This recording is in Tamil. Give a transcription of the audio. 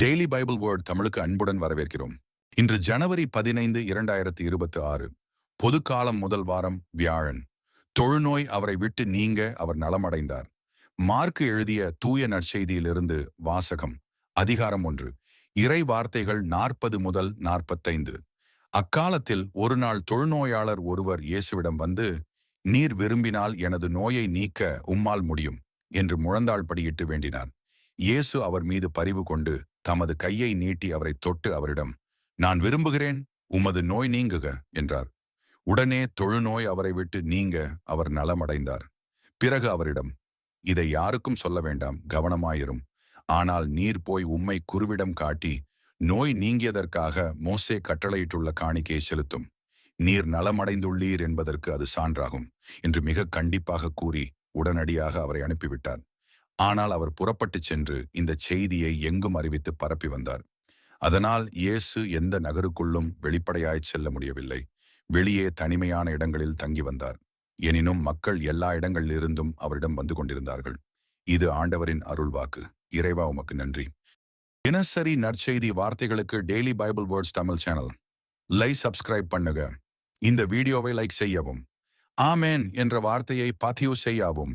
டெய்லி பைபிள் வேர்ட் தமிழுக்கு அன்புடன் வரவேற்கிறோம். இன்று ஜனவரி பதினைந்து இரண்டாயிரத்தி இருபத்தி ஆறு. பொதுக்காலம் முதல் வாரம் வியாழன். தொழுநோய் அவரை விட்டு நீங்க அவர் நலமடைந்தார். மார்க்கு எழுதிய தூய நற்செய்தியிலிருந்து வாசகம் அதிகாரம் ஒன்று. இறை வார்த்தைகள் நாற்பது முதல் நாற்பத்தைந்து. அக்காலத்தில் ஒரு நாள் தொழுநோயாளர் ஒருவர் இயேசுவிடம் வந்து நீர் விரும்பினால் எனது நோயை நீக்க உம்மால் முடியும் என்று முழந்தாள் படியிட்டு வேண்டினார். இயேசு அவர் மீது பரிவு கொண்டு தமது கையை நீட்டி அவரை தொட்டு அவரிடம் நான் விரும்புகிறேன் உமது நோய் நீங்குக என்றார். உடனே தொழுநோய் அவரை விட்டு நீங்க அவர் நலமடைந்தார். பிறகு அவரிடம் இதை யாருக்கும் சொல்ல வேண்டாம் கவனமாயிரும். ஆனால் நீர் போய் உம்மை குருவிடம் காட்டி நோய் நீங்கியதற்காக மோசே கட்டளையிட்டுள்ள காணிக்கையை செலுத்தும். நீர் நலமடைந்துள்ளீர் என்பதற்கு அது சான்றாகும் என்று மிக கண்டிப்பாக கூறி உடனடியாக அவரை அனுப்பிவிட்டார். ஆனால் அவர் புறப்பட்டுச் சென்று இந்த செய்தியை எங்கும் அறிவித்து பரப்பி வந்தார். அதனால் இயேசு எந்த நகருக்குள்ளும் வெளிப்படையாய் செல்ல முடியவில்லை. வெளியே தனிமையான இடங்களில் தங்கி வந்தார். எனினும் மக்கள் எல்லா இடங்களிலிருந்தும் அவரிடம் வந்து கொண்டிருந்தார்கள். இது ஆண்டவரின் அருள்வாக்கு. இறைவா உமக்கு நன்றி. தினசரி நற்செய்தி வார்த்தைகளுக்கு daily bible words Tamil channel. Like subscribe பண்ணுங்க இந்த வீடியோவை லைக் செய்யவும். ஆமேன் என்ற வார்த்தையை பதிவு செய்யவும்.